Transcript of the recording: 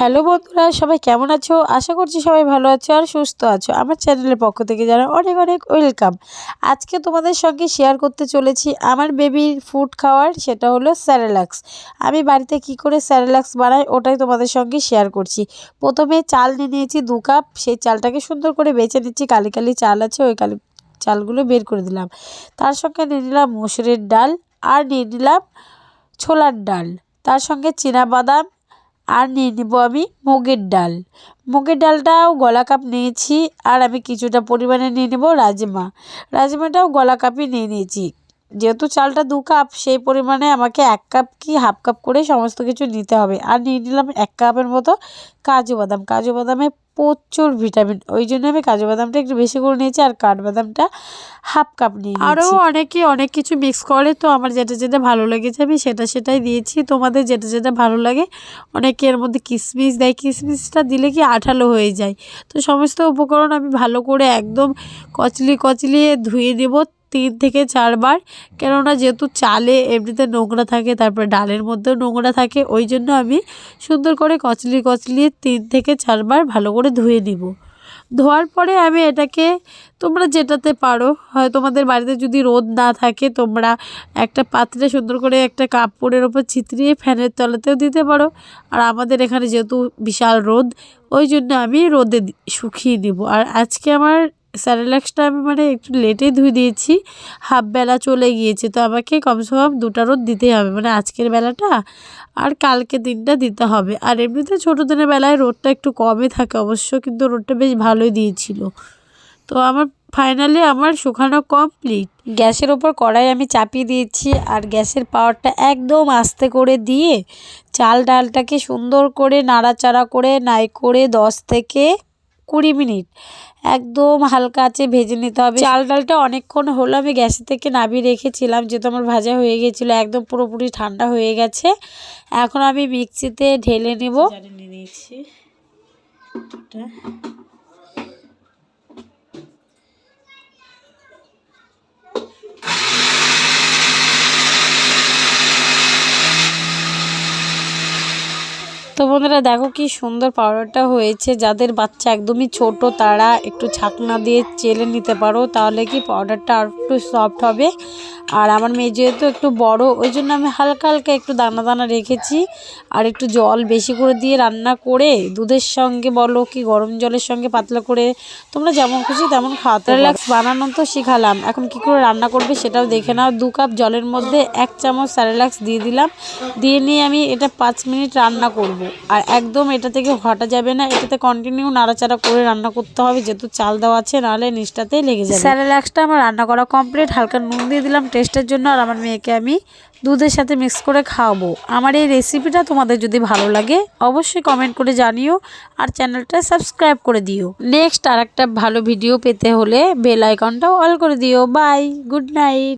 Hello বন্ধুরা, সবাই কেমন আছো? আশা করছি সবাই ভালো আছো আর সুস্থ আছো। আমার চ্যানেলের পক্ষ থেকে যারা অনেক অনেক ওয়েলকাম। আজকে তোমাদের সঙ্গে শেয়ার করতে চলেছি আমার বেবির ফুড খাওয়ার, সেটা হলো স্যারেলাক্স। আমি বাড়িতে কি করে স্যারেলাক্স বানাই ওটাই তোমাদের সঙ্গে শেয়ার করছি। প্রথমে চাল নিয়ে নিয়েছি দু কাপ, সেই চালটাকে সুন্দর করে বেছে নিচ্ছি। কালি কালি চাল আছে, ওই কালি চালগুলো বের করে দিলাম। তার সঙ্গে নিয়ে নিলাম মসুরের ডাল আর নিয়ে নিলাম ছোলার ডাল। তার সঙ্গে বাদাম আর নিয়ে নেব আমি মুগের ডাল। মুগের ডালটাও গলা কাপ নিয়েছি আর আমি কিছুটা পরিমাণে নিয়ে নেব রাজমা। রাজমাটাও গলা কাপই নিয়ে নিয়েছি। যেহেতু চালটা দু কাপ, সেই পরিমাণে আমাকে এক কাপ কি হাফ কাপ করে সমস্ত কিছু নিতে হবে। আর নিয়ে নিলাম এক কাপের মতো কাজু বাদাম। কাজু বাদামে প্রচুর ভিটামিন, ওই জন্য আমি কাজু বাদামটা একটু বেশি করে নিয়েছি আর কাঠবাদামটা হাফ কাপ নিয়ে আরও অনেকে অনেক কিছু মিক্স করে, তো আমার যেটা যেটা ভালো লেগেছে আমি সেটা সেটাই দিয়েছি। তোমাদের যেটা যেটা ভালো লাগে, অনেকে এর মধ্যে কিশমিশ দেয় কিশমিশটা দিলে কি আঠালো হয়ে যায়। তো সমস্ত উপকরণ আমি ভালো করে একদম কচলি কচলিয়ে ধুয়ে দেবো তিন থেকে চারবার। কেননা যেহেতু চালে এমনিতে নোংরা থাকে, তারপরে ডালের মধ্যেও নোংরা থাকে, ওই জন্য আমি সুন্দর করে কচলি কচলিয়ে তিন থেকে চারবার ভালো করে ধুয়ে নিব। ধোয়ার পরে আমি এটাকে, তোমরা যেটাতে পারো, হয় তোমাদের বাড়িতে যদি রোদ না থাকে, তোমরা একটা পাত্রে সুন্দর করে একটা কাপড়ের ওপর চিত্রিয়ে ফ্যানের তলাতেও দিতে পারো। আর আমাদের এখানে যেহেতু বিশাল রোদ, ওই জন্য আমি রোদে শুকিয়ে দিব আর আজকে আমার স্যারেলাক্সটা আমি মানে একটু লেটে ধুয়ে দিয়েছি। হাফ বেলা চলে গিয়েছে, তো আমাকে কমসে কম দুটা রোদ দিতেই হবে। মানে আজকের বেলাটা আর কালকে দিনটা দিতে হবে। আর এমনিতে ছোটো দিনের বেলায় রোদটা একটু কমই থাকে অবশ্য, কিন্তু রোদটা বেশ ভালোই দিয়েছিল। তো আমার ফাইনালি আমার শুকানো কমপ্লিট গ্যাসের ওপর কড়াই আমি চাপিয়ে দিয়েছি আর গ্যাসের পাওয়ারটা একদম আস্তে করে দিয়ে চাল ডালটাকে সুন্দর করে নাড়াচাড়া করে, নাই করে দশ থেকে কুড়ি মিনিট। একদম হালকা আছে ভেজে নিতে হবে। চাল ডালটা অনেকক্ষণ হলো, আমি গ্যাসের থেকে নামিয়ে রেখেছিলাম, যেহেতু আমার ভাজা হয়ে গেছিল, একদম পুরোপুরি ঠান্ডা হয়ে গেছে। এখন আমি মিক্সিতে ঢেলে নেব। নিয়েছি। তো বন্ধুরা দেখো কি সুন্দর পাউডারটা হয়েছে। যাদের বাচ্চা একদমই ছোট তারা একটু ছাকনা দিয়ে চেলে নিতে পারো তাহলে কি পাউডারটা আর একটু সফট হবে। আর আমার মেয়ে যেহেতু একটু বড় ওই জন্য আমি হালকা হালকা একটু দানা দানা রেখেছি। আর একটু জল বেশি করে দিয়ে রান্না করে দুধের সঙ্গে বলো কি গরম জলের সঙ্গে পাতলা করে তোমরা যেমন খুশি তেমন খাওয়াতে রিল্যাক্স বানানো তো শিখালাম এখন কি করে রান্না করবে সেটাও দেখে নাও। দু কাপ জলের মধ্যে এক চামচ স্যারেলাক্স দিয়ে দিলাম। দিয়ে নিয়ে আমি এটা পাঁচ মিনিট রান্না করব। আর একদম এটা থেকে হটা যাবে না, এটাতে কন্টিনিউ নাড়াচাড়া করে রান্না করতে হবে, যেহেতু চাল দেওয়া আছে, নাহলে নিচটাতেই লেগে যাবে। স্যারেলাক্সটা আমার রান্না করা কমপ্লিট হালকা নুন দিয়ে দিলাম টেস্টের জন্য, আর আমার মেয়েকে আমি দুধের সাথে মিক্স করে খাওয়াবো। আমার এই রেসিপিটা তোমাদের যদি ভালো লাগে, অবশ্যই কমেন্ট করে জানিও, আর চ্যানেলটা সাবস্ক্রাইব করে দিও। নেক্সট আর একটা ভালো ভিডিও পেতে হলে বেল আইকনটাও অল করে দিও। Bye good night